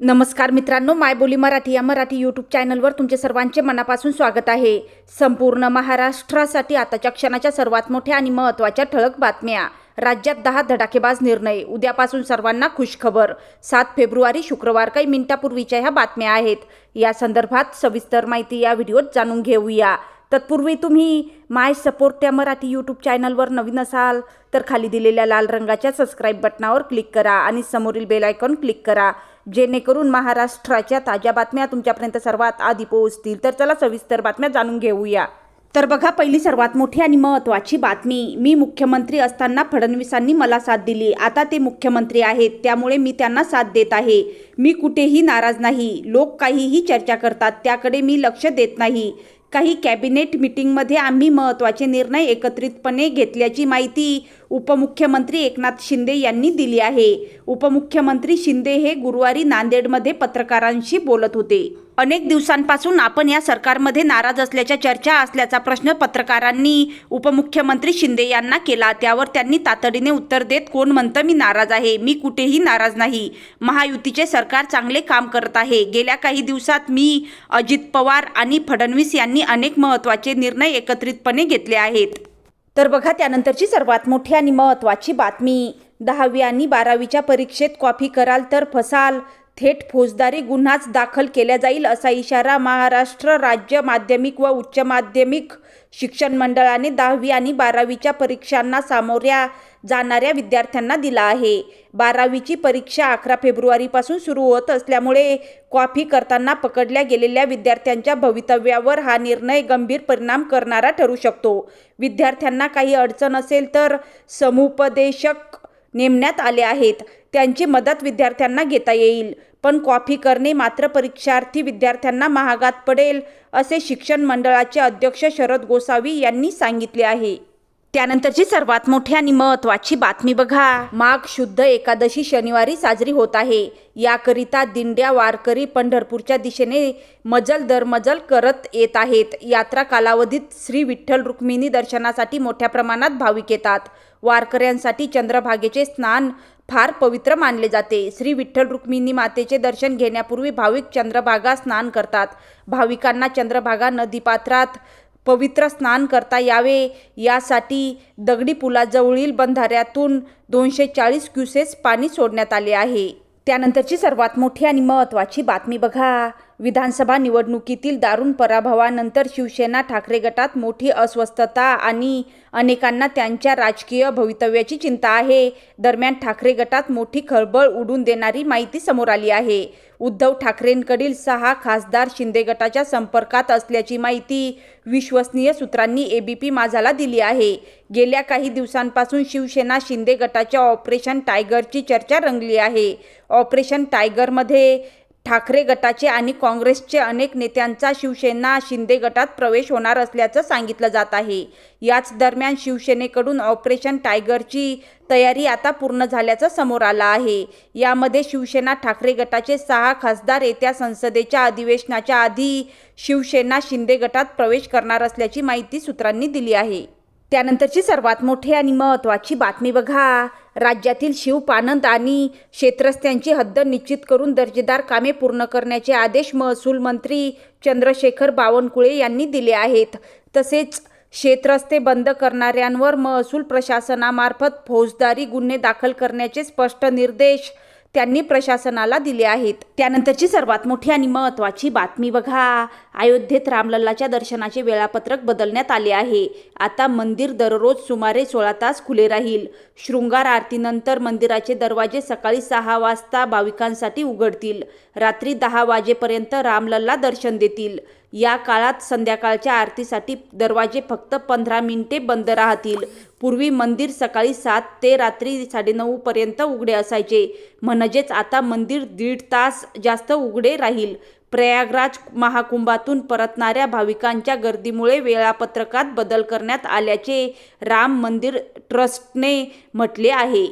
नमस्कार मित्रांनो मायबोली मराठी या मराठी यूट्यूब चॅनलवर तुमचे सर्वांचे मनापासून स्वागत आहे. संपूर्ण महाराष्ट्रासाठी आताच्या क्षणाच्या सर्वात मोठ्या आणि महत्त्वाच्या ठळक बातम्या. राज्यात दहा धडाकेबाज निर्णय उद्यापासून सर्वांना खुशखबर. सात फेब्रुवारी शुक्रवार काही मिनिटापूर्वीच्या ह्या बातम्या आहेत. या संदर्भात सविस्तर माहिती या व्हिडिओत जाणून घेऊया. तत्पूर्वी तुम्ही माय सपोर्ट या मराठी यूट्यूब चॅनलवर नवीन असाल तर खाली दिलेल्या लाल रंगाच्या सबस्क्राईब बटनावर क्लिक करा आणि समोरील बेल आयकॉन क्लिक करा. जेणेकरून महाराष्ट्राच्या ताज्या बातम्या तुमच्यापर्यंत सर्वात आधी पोहोचतील. तर चला सविस्तर बातम्या जाणून घेऊया. तर बघा पहिली सर्वात मोठी आणि महत्त्वाची बातमी मी मुख्यमंत्री असताना फडणवीसांनी मला साथ दिली. आता ते मुख्यमंत्री आहेत त्यामुळे मी त्यांना साथ देत आहे. मी कुठेही नाराज नाही लोक काहीही चर्चा करतात त्याकडे मी लक्ष देत नाही. काही कॅबिनेट मिटिंगमध्ये आम्ही महत्त्वाचे निर्णय एकत्रितपणे घेतल्याची माहिती उपमुख्यमंत्री एकनाथ शिंदे यांनी दिली आहे. उपमुख्यमंत्री शिंदे हे गुरुवारी नांदेडमध्ये पत्रकारांशी बोलत होते. अनेक दिवसांपासून आपण या सरकारमध्ये नाराज असल्याच्या चर्चा असल्याचा प्रश्न पत्रकारांनी उपमुख्यमंत्री शिंदे यांना केला. त्यावर त्यांनी तातडीने उत्तर देत कोण म्हणतं मी नाराज आहे? मी कुठेही नाराज नाही. महायुतीचे सरकार चांगले काम करत आहे. गेल्या काही दिवसात मी अजित पवार आणि फडणवीस यांनी अनेक महत्त्वाचे निर्णय एकत्रितपणे घेतले आहेत. तर बघा त्यानंतरची सर्वात मोठी आणि महत्त्वाची बातमी. दहावी आणि बारावीच्या परीक्षेत कॉपी कराल तर फसाल. थेट फौजदारी गुन्हाच दाखल केला जाईल असा इशारा महाराष्ट्र राज्य माध्यमिक व उच्च माध्यमिक शिक्षण मंडळाने दहावी आणि बारावीच्या परीक्षांना सामोऱ्या जाणाऱ्या विद्यार्थ्यांना दिला आहे. बारावीची परीक्षा अकरा फेब्रुवारीपासून सुरू होत असल्यामुळे कॉपी करताना पकडल्या गेलेल्या विद्यार्थ्यांच्या भवितव्यावर हा निर्णय गंभीर परिणाम करणारा ठरू शकतो. विद्यार्थ्यांना काही अडचण असेल तर समुपदेशक नेमण्यात आले आहेत. त्यांची मदत विद्यार्थ्यांना घेता येईल. पण कॉफी करणे मात्र परीक्षार्थी विद्यार्थ्यांना महागात पडेल असे शिक्षण मंडळाचे अध्यक्ष शरद गोसावी यांनी सांगितले आहे. त्यानंतरची सर्वात मोठी आणि महत्त्वाची बातमी बघा. माघ शुद्ध एकादशी शनिवारी साजरी होत आहे. याकरिता दिंड्या वारकरी पंढरपूरच्या दिशेने मजल दरमजल करत येत आहेत. यात्रा कालावधीत श्री विठ्ठल रुक्मिणी दर्शनासाठी मोठ्या प्रमाणात भाविक येतात. वारकऱ्यांसाठी चंद्रभागेचे स्नान फार पवित्र मानले जाते. श्री विठ्ठल रुक्मिणी मातेचे दर्शन घेण्यापूर्वी भाविक चंद्रभागा स्नान करतात. भाविकांना चंद्रभागा नदीपात्रात पवित्र स्नान करता यावे. यासाठी दगडी पुलाजवळील बंधाऱ्यातून दोनशे चाळीस क्युसेस पाणी सोडण्यात आले आहे. त्यानंतरची सर्वात मोठी आणि महत्त्वाची बातमी बघा. विधानसभा निवडणुकीतील दारुण पराभवानंतर शिवसेना ठाकरे गटात मोठी अस्वस्थता आणि अनेकांना त्यांच्या राजकीय भवितव्याची चिंता आहे. दरम्यान ठाकरे गटात मोठी खळबळ उडून देणारी माहिती समोर आली आहे. उद्धव ठाकरेंकडील सहा खासदार शिंदे गटाच्या संपर्कात असल्याची माहिती विश्वसनीय सूत्रांनी एबीपी माझाला दिली आहे. गेल्या काही दिवसांपासून शिवसेना शिंदे गटाच्या ऑपरेशन टायगरची चर्चा रंगली आहे. ऑपरेशन टायगरमध्ये ठाकरे गटाचे आणि काँग्रेसचे अनेक नेत्यांचा शिवसेना शिंदे गटात प्रवेश होणार असल्याचं सांगितलं जात आहे. याच दरम्यान शिवसेनेकडून ऑपरेशन टायगरची तयारी आता पूर्ण झाल्याचं समोर आलं आहे. यामध्ये शिवसेना ठाकरे गटाचे सहा खासदार येत्या संसदेच्या अधिवेशनाच्या आधी शिवसेना शिंदे गटात प्रवेश करणार असल्याची माहिती सूत्रांनी दिली आहे. त्यानंतरची सर्वात मोठी आणि महत्त्वाची बातमी बघा. राज्यातील शिवपानंद आणि क्षेत्रस्त्यांची हद्द निश्चित करून दर्जेदार कामे पूर्ण करण्याचे आदेश महसूल मंत्री चंद्रशेखर बावनकुळे यांनी दिले आहेत. तसेच शेतरस्ते बंद करणाऱ्यांवर महसूल प्रशासनामार्फत फौजदारी गुन्हे दाखल करण्याचे स्पष्ट निर्देश त्यांनी प्रशासनाला दिले आहेत. त्यानंतरची सर्वात मोठी आणि महत्त्वाची बातमी बघा. अयोध्येत रामलल्लाच्या दर्शनाचे वेळापत्रक बदलण्यात आले आहे. आता मंदिर दररोज सुमारे सोळा तास खुले राहील. शृंगार आरतीनंतर मंदिराचे दरवाजे सकाळी सहा वाजता भाविकांसाठी उघडतील. रात्री दहा वाजेपर्यंत रामलल्ला दर्शन देतील. या काळात संध्याकाळच्या आरतीसाठी दरवाजे फक्त पंधरा मिनिटे बंद राहतील. पूर्वी मंदिर सकाळी सात ते रात्री साडेनऊपर्यंत उघडे असायचे. म्हणजेच आता मंदिर दीड तास जास्त उघडे राहील. प्रयागराज महाकुंभातून परतणाऱ्या भाविकांच्या गर्दीमुळे वेळापत्रकात बदल करण्यात आल्याचे राम मंदिर ट्रस्टने म्हटले आहे.